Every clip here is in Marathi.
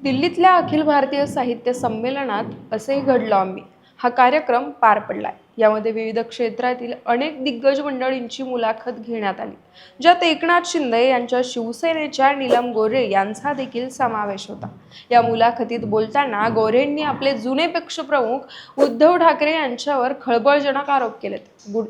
दिल्लीतल्या अखिल भारतीय साहित्य संमेलनात असेही घडलो आम्ही. हा कार्यक्रम पार पडलाय. यामध्ये विविध क्षेत्रातील अनेक दिग्गज मंडळींची मुलाखत घेण्यात आली ज्यात एकनाथ शिंदे यांच्या शिवसेनेच्या नीलम गोरे यांचा देखील समावेश होता. या मुलाखतीत बोलताना गोरेंनी आपले जुने पक्षप्रमुख उद्धव ठाकरे यांच्यावर खळबळजनक आरोप केलेत. गुड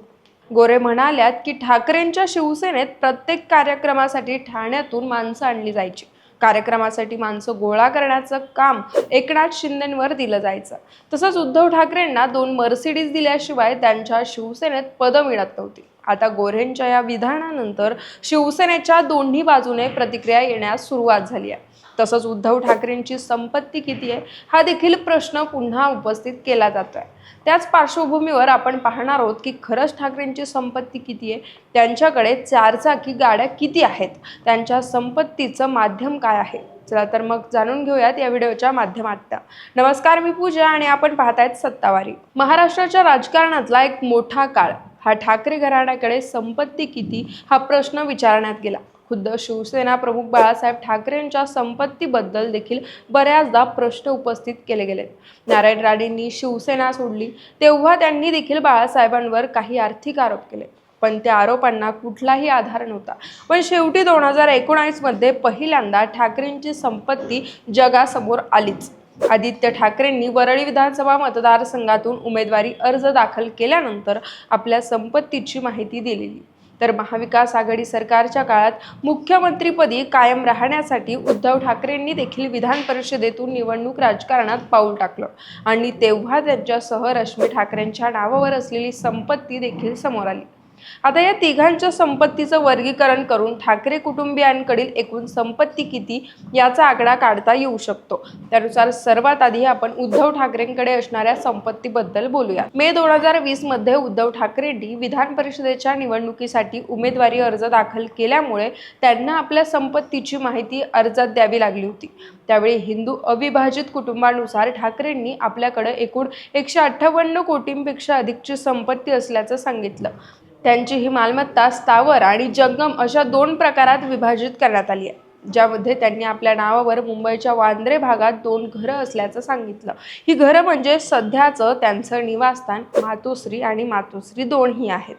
गोरे म्हणाल्यात की ठाकरेंच्या शिवसेनेत प्रत्येक कार्यक्रमासाठी ठाण्यातून माणसं आणली जायची. कार्यक्रमासाठी माणसं गोळा करण्याचं काम एकनाथ शिंदेंवर दिलं जायचं. तसंच उद्धव ठाकरेंना दोन मर्सिडीज दिल्याशिवाय त्यांच्या शिवसेनेत पदं मिळत नव्हती. आता गोऱ्हेंच्या या विधानानंतर शिवसेनेच्या दोन्ही बाजूने प्रतिक्रिया येण्यास सुरुवात झाली आहे. तसंच उद्धव ठाकरेंची संपत्ती किती आहे हा देखील प्रश्न पुन्हा उपस्थित केला जातोय. त्याच पार्श्वभूमीवर आपण पाहणार आहोत की खरंच ठाकरेंची संपत्ती किती आहे त्यांच्याकडे चारचाकी गाड्या किती आहेत त्यांच्या संपत्तीचं माध्यम काय आहे? चला तर मग जाणून घेऊयात या व्हिडिओच्या माध्यमात नमस्कार मी पूजा आणि आपण पाहतायत सत्तावारी. महाराष्ट्राच्या राजकारणातला एक मोठा काळ. हा ठाकरे घराण्याकडे संपत्ती किती हा प्रश्न विचारण्यात गेला. खुद्द शिवसेना प्रमुख बाळासाहेब ठाकरेंच्या संपत्तीबद्दल देखील बऱ्याचदा प्रश्न उपस्थित केले गेले. नारायण राणेंनी शिवसेना सोडली तेव्हा त्यांनी देखील बाळासाहेबांवर काही आर्थिक आरोप केले. पण त्या आरोपांना कुठलाही आधार नव्हता. पण शेवटी दोन हजार एकोणावीसमध्ये पहिल्यांदा ठाकरेंची संपत्ती जगासमोर आलीच. आदित्य ठाकरेंनी वरळी विधानसभा मतदारसंघातून उमेदवारी अर्ज दाखल केल्यानंतर आपल्या संपत्तीची माहिती दिलेली. तर महाविकास आघाडी सरकारच्या काळात मुख्यमंत्रीपदी कायम राहण्यासाठी उद्धव ठाकरेंनी देखील विधान परिषदेतून निवडणूक राजकारणात पाऊल टाकलं. आणि तेव्हा त्यांच्यासह रश्मी ठाकरेंच्या नावावर असलेली संपत्ती देखील समोर आली. आता या तिघांच्या संपत्तीचं वर्गीकरण करून ठाकरे कुटुंबियांकडील एकूण संपत्ती किती याचा आकडा काढता येऊ शकतो. त्यानुसार सर्वात आधी आपण उद्धव ठाकरेंकडे असणाऱ्या संपत्तीबद्दल बोलूया. मे दोन हजार वीसमध्ये उद्धव ठाकरेंनी विधान परिषदेच्या निवडणुकीसाठी उमेदवारी अर्ज दाखल केल्यामुळे त्यांना आपल्या संपत्तीची माहिती अर्जात द्यावी लागली होती. त्यावेळी हिंदू अविभाजित कुटुंबानुसार ठाकरेंनी आपल्याकडे एकूण एकशे अठ्ठावन्न कोटींपेक्षा अधिकची संपत्ती असल्याचं सांगितलं. त्यांची ही मालमत्ता स्थावर आणि जंगम अशा दोन प्रकारात विभाजित करण्यात आली आहे. ज्यामध्ये त्यांनी आपल्या नावावर मुंबईच्या वांद्रे भागात दोन घरं असल्याचं सांगितलं. ही घरं म्हणजे सध्याचं त्यांचं निवासस्थान मातोश्री आणि मातोश्री दोनही आहेत.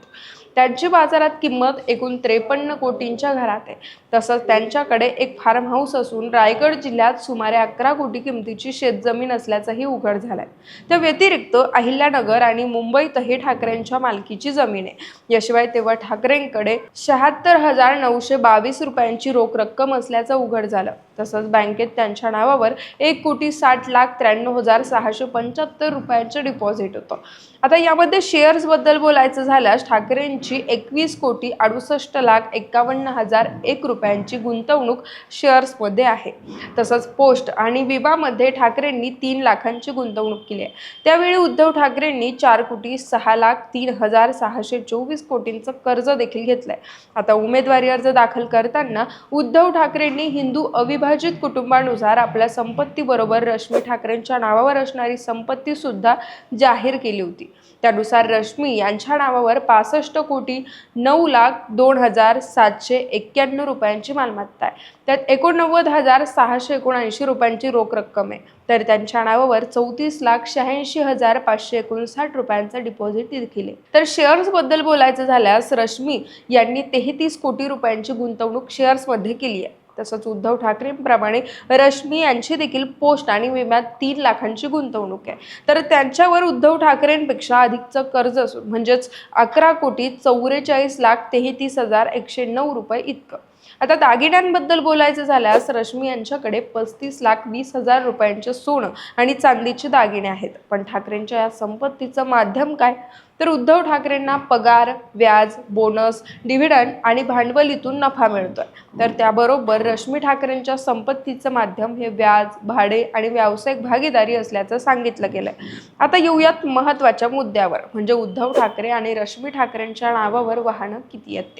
त्यांची बाजारात किंमत एकूण त्रेपन्न कोटींच्या घरात आहे. तसंच त्यांच्याकडे एक फार्म हाऊस असून रायगड जिल्ह्यात सुमारे अकरा कोटी किमतीची शेतजमीन असल्याचंही उघड झालंय. त्या व्यतिरिक्त अहिल्यानगर आणि मुंबईतही ठाकरेंच्या मालकीची जमीन आहे. याशिवाय तेव्हा ठाकरेंकडे शहात्तर हजार नऊशे बावीस रुपयांची रोख रक्कम असल्याचं उघड झालं. तसंच बँकेत त्यांच्या नावावर एक कोटी साठ लाख त्र्याण्णव हजार सहाशे पंच्याहत्तर रुपयांचं डिपॉझिट होतं. आता यामध्ये शेअर्सबद्दल बोलायचं झाल्यास ठाकरेंची एकवीस कोटी अडुसष्ट लाख एक्कावन्न हजार एक रुपयांची गुंतवणूक शेअर्समध्ये आहे. तसंच पोस्ट आणि विमामध्ये ठाकरेंनी तीन लाखांची गुंतवणूक केली आहे. त्यावेळी उद्धव ठाकरेंनी चार कोटी सहा लाख तीन हजार सहाशे चोवीस कोटींचं कर्ज देखील घेतलंय. आता उमेदवारी अर्ज दाखल करताना उद्धव ठाकरेंनी हिंदू विभाजित कुटुंबानुसार आपल्या संपत्तीबरोबर रश्मी ठाकरेंच्या नावावर असणारी संपत्ती सुद्धा जाहीर केली होती. त्यानुसार रश्मी यांच्या नावावर पासष्ट कोटी नऊ लाख दोन हजार सातशे एक्क्याण्णव रुपयांची मालमत्ता आहे. त्यात एकोणनव्वद हजार सहाशे एकोणऐंशी रुपयांची रोख रक्कम आहे. तर त्यांच्या नावावर चौतीस लाख शहाऐंशी हजार पाचशे एकोणसाठ रुपयांचं डिपॉझिट देखील आहे. तर शेअर्सबद्दल बोलायचं झाल्यास रश्मी यांनी तेहतीस कोटी रुपयांची गुंतवणूक शेअर्समध्ये केली आहे. तसंच उद्धव ठाकरेंप्रमाणे रश्मी यांची देखील पोस्ट आणि विम्यात तीन लाखांची गुंतवणूक आहे. तर त्यांच्यावर उद्धव ठाकरेंपेक्षा अधिकचं कर्ज असून म्हणजेच अकरा कोटी चौवेचाळीस लाख तेहतीस हजार एकशे नऊ रुपये इतकं. आता दागिन्यांबद्दल बोलायचं झाल्यास रश्मी यांच्याकडे पस्तीस लाख वीस हजार रुपयांचे सोनं आणि चांदीचे दागिने आहेत. पण ठाकरेंच्या या संपत्तीचं माध्यम काय? तर उद्धव ठाकरेंना पगार व्याज बोनस डिव्हिडंड आणि भांडवलीतून नफा मिळतोय. तर त्याबरोबर रश्मी ठाकरेंच्या संपत्तीचं माध्यम हे व्याज भाडे आणि व्यावसायिक भागीदारी असल्याचं सांगितलं गेलंय. आता येऊयात महत्त्वाच्या मुद्द्यावर. म्हणजे उद्धव ठाकरे आणि रश्मी ठाकरेंच्या नावावर वाहनं किती आहेत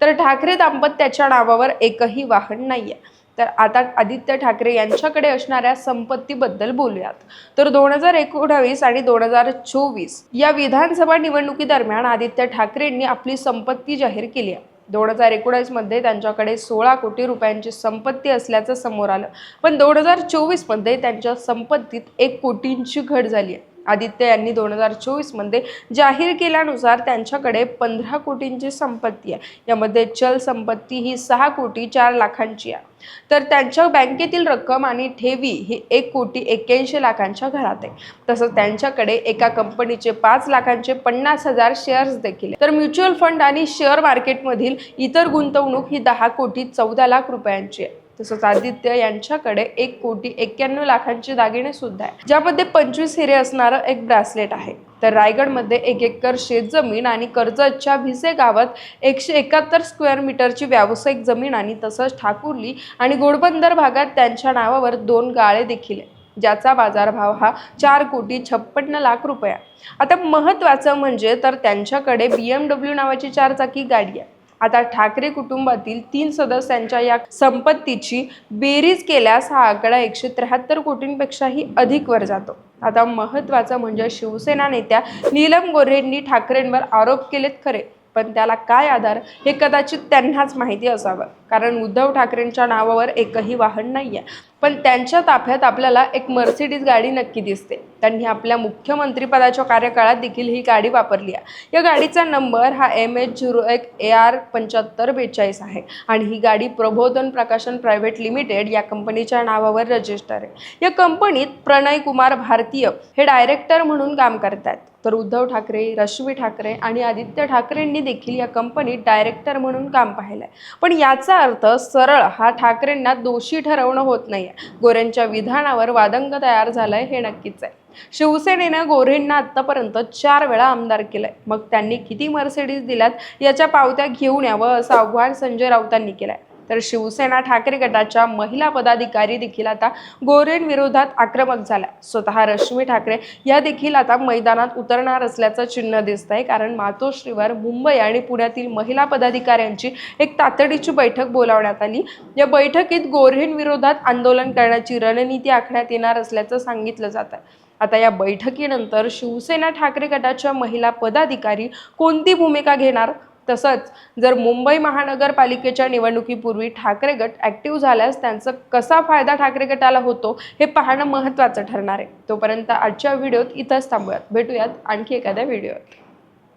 तर ठाकरे दाम्पत्याच्या नावावर एकही वाहन नाहीये. तर आता आदित्य ठाकरे यांच्याकडे असणाऱ्या संपत्तीबद्दल बोलूयात. तर दोन हजार एकोणावीस आणि दोन हजार चोवीस या विधानसभा निवडणुकीदरम्यान आदित्य ठाकरेंनी आपली संपत्ती जाहीर केली आहे. दोन हजार एकोणावीसमध्ये त्यांच्याकडे सोळा कोटी रुपयांची संपत्ती असल्याचं समोर आलं. पण दोन हजार चोवीसमध्ये त्यांच्या संपत्तीत एक कोटींची घट झाली आहे. आदित्य यांनी दोन हजार चोवीसमध्ये जाहीर केल्यानुसार त्यांच्याकडे पंधरा कोटींची संपत्ती आहे. यामध्ये चल संपत्ती ही सहा कोटी चार लाखांची आहे. तर त्यांच्या बँकेतील रक्कम आणि ठेवी ही एक कोटी एक्क्याऐंशी लाखांच्या घरात आहे. तसंच त्यांच्याकडे एका कंपनीचे पाच लाखांचे पन्नास हजार शेअर्स देखील तर म्युच्युअल फंड आणि शेअर मार्केटमधील इतर गुंतवणूक ही दहा कोटी चौदा लाख रुपयांची आहे. तसंच आदित्य यांच्याकडे एक कोटी एक्क्याण्णव लाखांचे दागिने सुद्धा आहे ज्यामध्ये पंचवीस हिरे असणारं एक ब्रासलेट आहे. तर रायगडमध्ये एक एकर शेतजमीन आणि कर्जतच्या भिसे गावात एकशे एकाहत्तर स्क्वेअर मीटरची व्यावसायिक जमीन आणि तसंच ठाकुर्ली आणि गोडबंदर भागात त्यांच्या नावावर दोन गाळे देखील आहे ज्याचा बाजारभाव हा चार कोटी छप्पन्न लाख रुपये आहे. आता महत्त्वाचं म्हणजे तर त्यांच्याकडे बी एम डब्ल्यू नावाची चारचाकी गाडी आहे. आता ठाकरे कुटुंबातील तीन सदस्यांच्या या संपत्तीची बेरीज केल्यास हा आकडा एकशे त्र्याहत्तर कोटींपेक्षाही अधिक वर जातो. आता महत्त्वाचं म्हणजे शिवसेना नेत्या नीलम गोऱ्हेंनी ठाकरेंवर आरोप केलेत खरे पण त्याला काय आधार हे कदाचित त्यांनाच माहिती असावं. कारण उद्धव ठाकरेंच्या नावावर एकही वाहन नाही आहे पण त्यांच्या ताफ्यात आपल्याला एक मर्सिडीज गाडी नक्की दिसते. त्यांनी आपल्या मुख्यमंत्रीपदाच्या कार्यकाळात देखील ही गाडी वापरली आहे. या गाडीचा नंबर हा एम एच झिरो एक ए आर पंच्याहत्तर बेचाळीस आहे आणि ही गाडी प्रबोधन प्रकाशन प्रायव्हेट लिमिटेड या कंपनीच्या नावावर रजिस्टर आहे. या कंपनीत प्रणय कुमार भारतीय हे डायरेक्टर म्हणून काम करतात तर उद्धव ठाकरे रश्मी ठाकरे आणि आदित्य ठाकरेंनी देखील या कंपनीत डायरेक्टर म्हणून काम पाहिलंय. पण याचा अर्थ सरळ हा ठाकरेंना दोषी ठरवणं होत नाही. आहे गोरेंच्या विधानावर वादंग तयार झालंय हे नक्कीच आहे. शिवसेनेनं गोरेंना आतापर्यंत चार वेळा आमदार केलंय. मग त्यांनी किती मर्सिडीज दिल्यात याच्या पावत्या घेऊन यावं असं आव्हान संजय राऊतांनी केलंय. तर शिवसेना ठाकरे गटाच्या महिला पदाधिकारी देखील आता गोरेंविरोधात आक्रमक झाल्या. स्वतः रश्मी ठाकरे या देखील आता मैदानात उतरणार असल्याचं चिन्ह दिसत आहे कारण मातोश्रीवर मुंबई आणि पुण्यातील महिला पदाधिकाऱ्यांची एक तातडीची बैठक बोलावण्यात आली. या बैठकीत गोरेंविरोधात आंदोलन करण्याची रणनीती आखण्यात येणार असल्याचं सांगितलं जात आहे आता या बैठकीनंतर शिवसेना ठाकरे गटाच्या महिला पदाधिकारी कोणती भूमिका घेणार? तसंच जर मुंबई महानगरपालिकेच्या निवडणुकीपूर्वी ठाकरे गट ॲक्टिव्ह झाल्यास त्यांचा कसा फायदा ठाकरे गटाला होतो हे पाहणं महत्त्वाचं ठरणार आहे. तोपर्यंत आजच्या व्हिडिओत इथंच थांबूयात. भेटूयात आणखी एखाद्या व्हिडिओत.